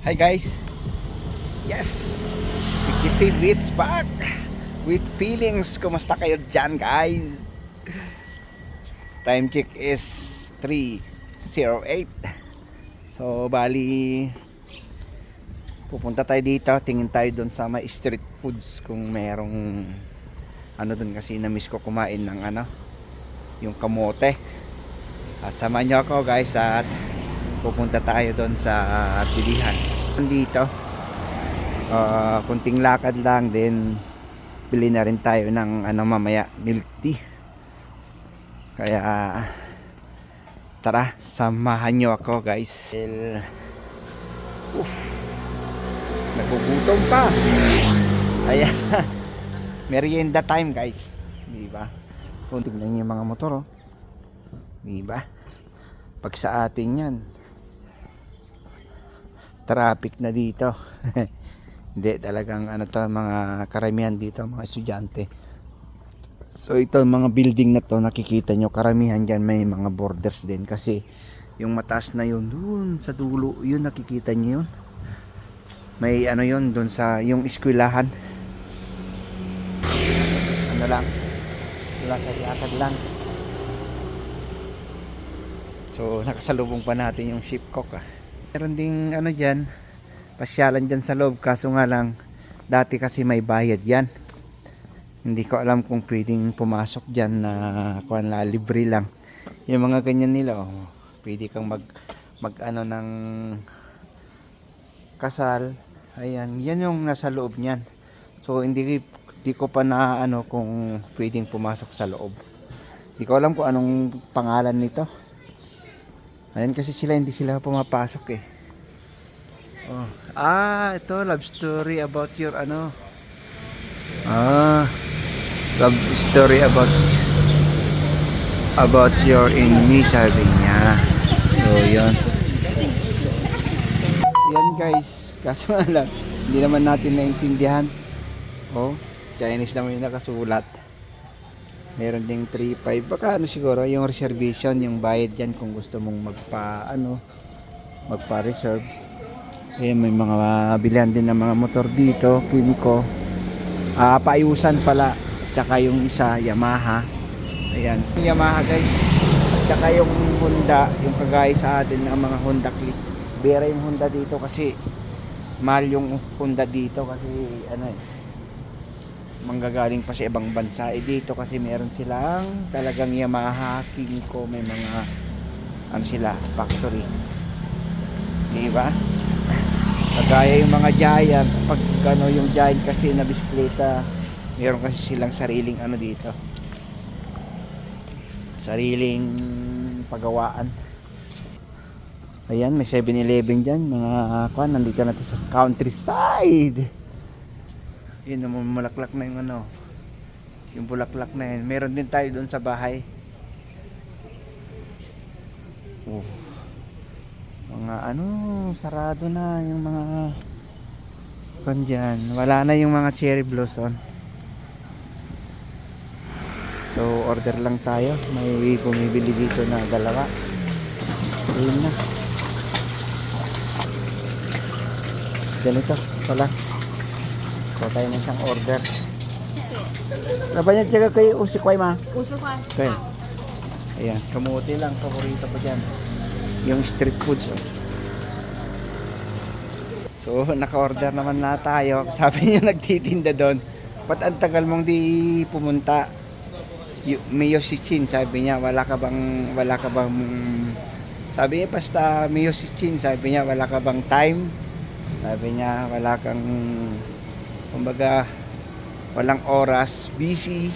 Hi guys. Yes. Kitty Beats back with feelings. Kumusta kayo dyan guys? Time check is 3.08. So bali pupunta tayo dito. Tingin tayo doon sa may street foods kung merong ano doon kasi na-miss ko kumain ng ano yung kamote. At samahan nyo ako guys at pupunta tayo doon sa pilihan. Dito, uh, kunting lakad lang din bili na rin tayo ng ano mamaya milk tea. Kaya tara, samahan nyo ako guys. El, uh, nagugutom pa. Kaya merienda time guys. Di ba? Kung tignan nyo yung mga motor oh. Di ba? Pag sa atin yan, traffic na dito. Hindi, talagang ano to, mga karamihan dito, mga estudyante. So ito, mga building na to, nakikita nyo, karamihan dyan may mga borders din. Kasi yung mataas na yun, dun sa dulo, yun nakikita nyo yun. May ano yun, dun sa, yung eskwelahan. Ano lang, lakad-lakad lang. So, nakasalubong pa natin yung shipcock ah. Meron ding ano dyan, pasyalan dyan sa loob. Kaso nga lang, dati kasi may bayad yan. Hindi ko alam kung pwedeng pumasok dyan na kuan la libre lang. Yung mga ganyan nila, oh, pwede kang mag, mag ano ng kasal. Ayan, yan yung nasa loob niyan. So, hindi, hindi ko pa na ano kung pwedeng pumasok sa loob. Hindi ko alam kung anong pangalan nito. Ayan kasi sila hindi sila pumapasok eh. Oh. Ah, ito love story about your ano. Ah, love story about about your enemy sabi niya. So, yun. Yan guys, kaso lang, hindi naman natin naintindihan. Oh, Chinese naman yung nakasulat. Meron ding 3.5. Baka ano siguro, yung reservation, yung bayad yan kung gusto mong magpa, ano, magpa-reserve. Ayan, may mga bilihan din ng mga motor dito, Kimco. Ah, paayusan pala. Tsaka yung isa, Yamaha. Ayan, Yamaha guys. Tsaka yung Honda, yung kagaya sa atin ng mga Honda Click. Bera yung Honda dito kasi mahal yung Honda dito kasi ano eh, manggagaling pa sa ibang bansa. Eh dito kasi meron silang talagang Yamaha, Kimco, may mga ano sila, factory. Di ba? Kagaya yung mga Giant, pag ano yung Giant kasi na bisikleta, meron kasi silang sariling ano dito. Sariling pagawaan. Ayan, may 7-Eleven dyan. Mga kuan, nandito natin sa countryside. Yun, namumulaklak na yung ano. Yung bulaklak na yun. Meron din tayo doon sa bahay. Oh. Mga ano, sarado na yung mga kan dyan. Wala na yung mga cherry blossom. So, order lang tayo. May bumibili dito na dalawa. Ayun na. Ganito pala. So tayo ng isang order. Laban niya tiyaga kay usikway ma. Uso ka. Okay. Ayan, kamuti lang. Paborito ko dyan. Yung street foods. Oh. So, naka-order naman na tayo. Sabi niya nagtitinda doon. Ba't ang tagal mong di pumunta? Y- Mayo si Chin, sabi niya, wala ka bang, wala ka bang, sabi niya, basta Mayo si Chin, sabi niya, wala ka bang time? Sabi niya, wala kang, kumbaga, walang oras, busy.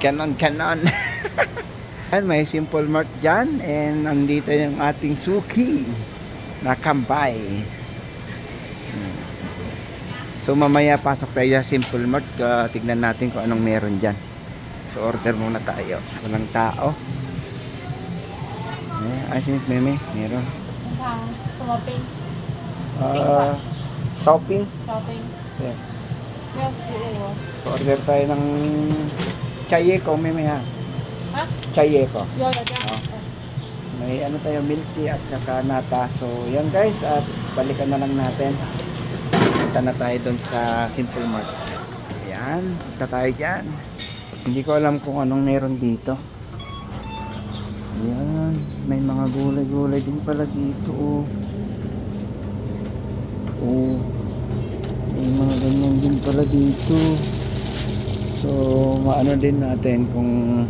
Ganon, ganon. And may simple mart dyan and nandito yung ating suki na kambay. Hmm. So mamaya pasok tayo sa simple mart, uh, tignan natin kung anong meron dyan. So order muna tayo. Walang tao. Eh, ay, sinip meme, meron. Shopping. Uh, shopping. Shopping. Yeah. Yes, yun. Order tayo ng chayeko, meme ha. Ha? Chayeko. Dyan. Oh. May ano tayo, milk tea at saka nata. So, yan guys. At balikan na lang natin. Punta na tayo doon sa Simple Mart. Yan. Punta tayo dyan. Hindi ko alam kung anong meron dito. Yan. May mga gulay-gulay din pala dito. Oh. Oh. May mga ganyan din pala dito. So, maano din natin kung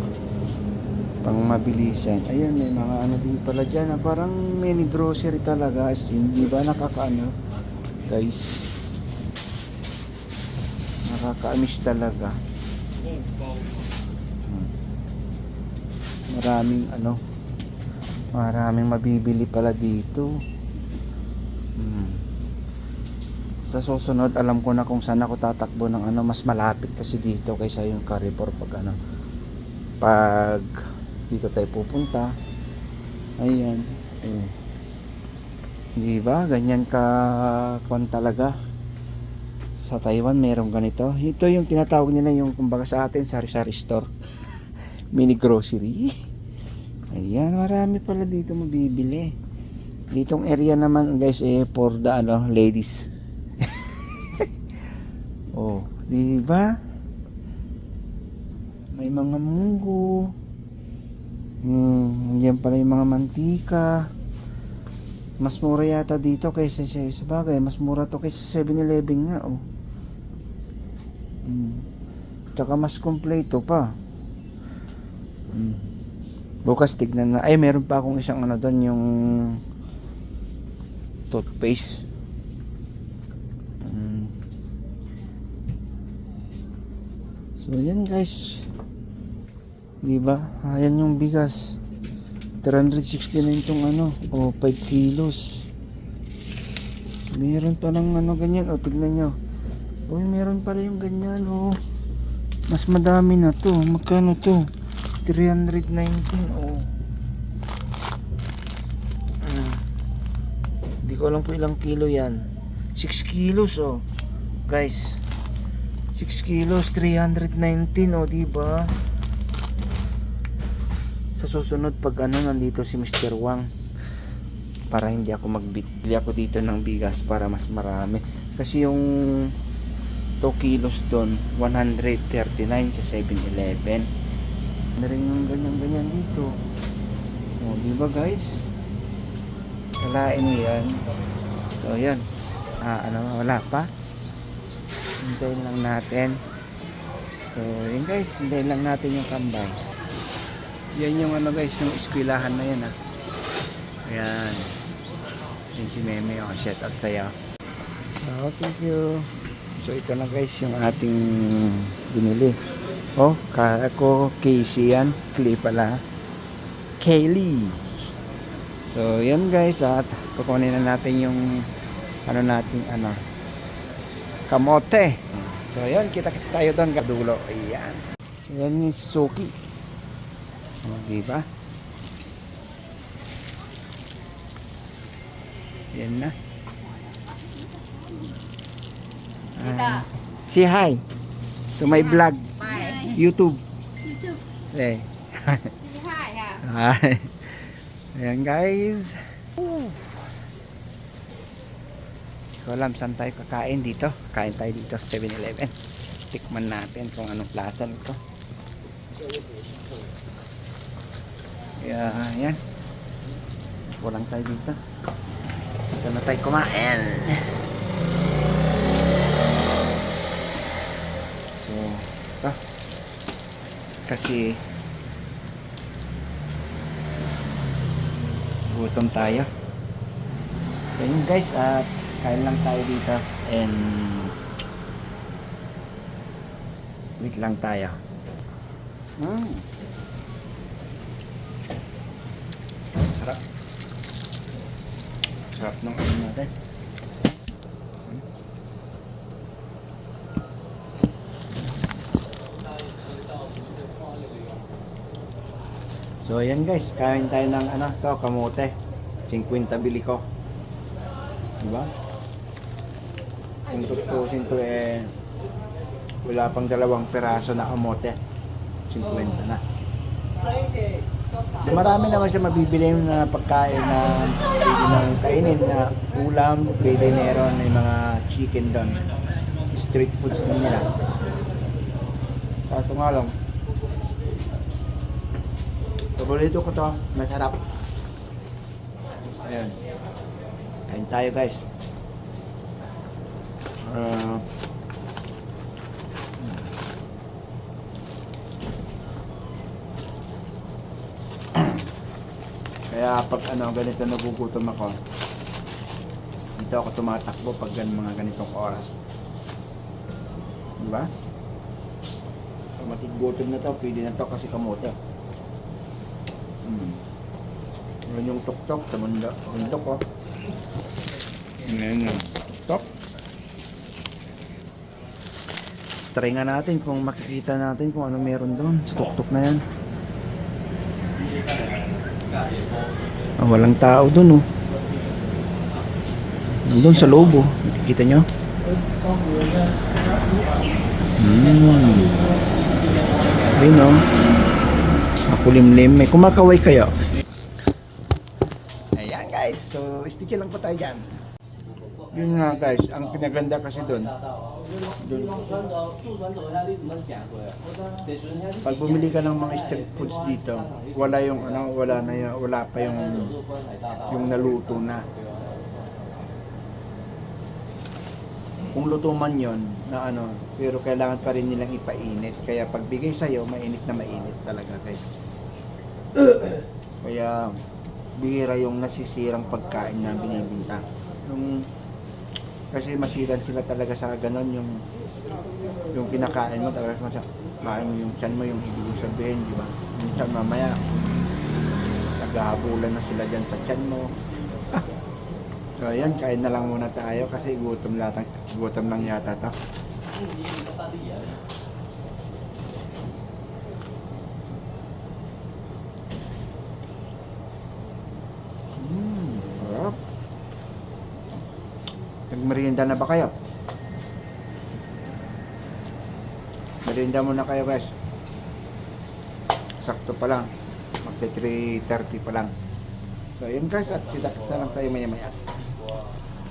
pang mabilisan. Ayan, may mga ano din pala dyan. ah, Parang mini grocery talaga. As in, di ba nakakaano? Guys. Nakakaamis talaga. Hmm. Maraming ano. Maraming mabibili pala dito. Hmm. Sa susunod, alam ko na kung saan ako tatakbo ng ano, mas malapit kasi dito kaysa yung Carrefour pag ano, pag dito tayo pupunta. Ayan. Ayan. Di ba? Ganyan ka kwan talaga. Sa Taiwan meron ganito. Ito yung tinatawag nila yung kumbaga sa atin sari-sari store. Mini grocery. Ayan, marami pala dito mabibili. Ditong area naman guys eh for the ano, ladies. Oh, di ba? May mga munggo. Hmm, yan pala yung mga mantika. Mas mura yata dito kaysa sa sa bagay. Mas mura to kaysa 7-Eleven nga, oh. Hmm. Tsaka mas kompleto pa. Hmm. Bukas tignan na. Ay, meron pa akong isang ano doon, yung toothpaste. So, yan guys. Di ba? Ayan yung bigas. 369 tong ano, o 5 kilos. Meron pa ng ano ganyan, o tignan nyo. Uy, meron pala yung ganyan, o. Mas madami na to. Magkano to? 319, o. Mm. Hindi ko alam po ilang kilo yan. 6 kilos, oh. Guys. 6 kilos, 319, oh, di ba? Sa susunod pag ano nandito si Mr. Wang para hindi ako magbili ako dito ng bigas para mas marami. Kasi yung 2 kilos doon 139 sa 7-Eleven. Ano rin yung ganyan-ganyan dito. O, di ba guys? Kalain mo yan. So, yan. Ah, ano, wala pa. Hintayin lang natin. So, yun guys. Hintayin lang natin yung kambay. Yan yung ano guys, yung eskwelahan na yan ah. Ayan. Yan si Meme. Oh, shout out sa'yo. Oh, thank you. So, ito na guys yung ating binili. Oh, kala ko Casey yan. Clay pala. Kaylee. So, yan guys at kukunin na natin yung ano nating ano kamote. So, yan kita kasi tayo doon kadulo. Ayan. Yan yung Suki. O, di ba? Yan na. Ah, say hi to my vlog. YouTube. YouTube. Eh. Hi. Hi. Ayan guys. Hindi ko alam saan tayo kakain dito. Kain tayo dito sa 7-Eleven. Tikman natin kung anong plaza nito. Yeah, yan. Walang tayo dito. Dito na tayo kumain. So, ito. Kasi gutom tayo. So guys, at kain lang tayo dito and wait lang tayo. Mm. Sarap. Sarap ng ano natin. So ayan guys, kain tayo ng ano to, kamote. 50 bili ko. Diba? Kung tutusin to eh wala pang dalawang peraso na kamote. 50 na. So, marami naman siya mabibili na pagkain na pwede nang kainin na ulam, pwede meron, may mga chicken doon. Street foods din nila. Kaso nga lang, paborito ko to, masarap. Ayun. Kain tayo guys. Ah, Kaya pag ano, ganito nagugutom ako, dito ako tumatakbo pag gan mga ganitong oras. Di ba? Pag matigutom na to, pwede na to kasi kamote. Hmm. Yan yung tuktok sa mundo. Bundok ko. Yan yung tuktok. Try nga natin kung makikita natin kung ano meron doon sa tuktok na yan. Ah, walang tao doon oh. Doon sa loob oh. Nakikita nyo? Hmm. Ayun oh. Makulimlim. May kumakaway kayo. Ayan guys. So, sticky lang po tayo dyan. Yun nga guys. Ang pinaganda kasi doon. Doon. Pag bumili ka ng mga street foods dito, wala yung ano, wala na yung, wala pa yung yung naluto na. Kung luto man yon na ano, pero kailangan pa rin nilang ipainit. Kaya pagbigay sa'yo, mainit na mainit talaga guys. Kaya bihira yung nasisirang pagkain na binibinta. Yung kasi masilan sila talaga sa ganon yung yung kinakain mo talaga sa kain mo yung tiyan mo yung ibig sabihin di ba? Minsan mamaya naghahabulan na sila dyan sa tiyan mo. So yan kain na lang muna tayo kasi gutom latang gutom lang yata to Hmm, sarap. Nagmerienda na ba kayo? Merienda muna kayo guys. Sakto pa lang. Magka 3.30 pa lang. So yun guys at kita-kita lang tayo maya maya.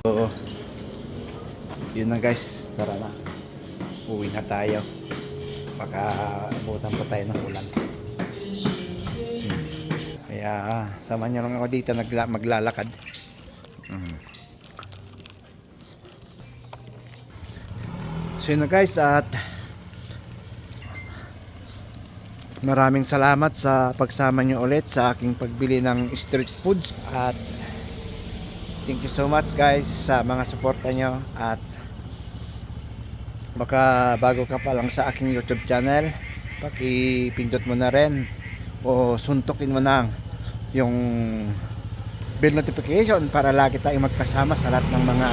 Oo. Yun na guys. Tara na. Uwi na tayo. Baka abutan pa tayo ng ulan. Hmm. Kaya samahan nyo lang ako dito maglalakad. So yun guys at maraming salamat sa pagsama nyo ulit sa aking pagbili ng street foods. At thank you so much guys sa mga suporta nyo. At baka bago ka pa lang sa aking youtube channel pakipindot mo na rin o suntukin mo na yung bell notification para lagi tayong magkasama sa lahat ng mga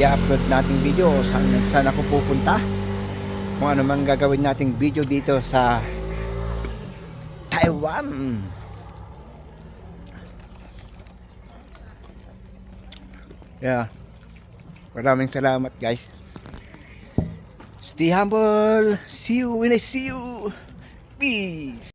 i-upload nating video saan, saan ako pupunta. Kung ano man gagawin nating video dito sa Taiwan. Yeah. Maraming salamat guys. Stay humble. See you when I see you. Peace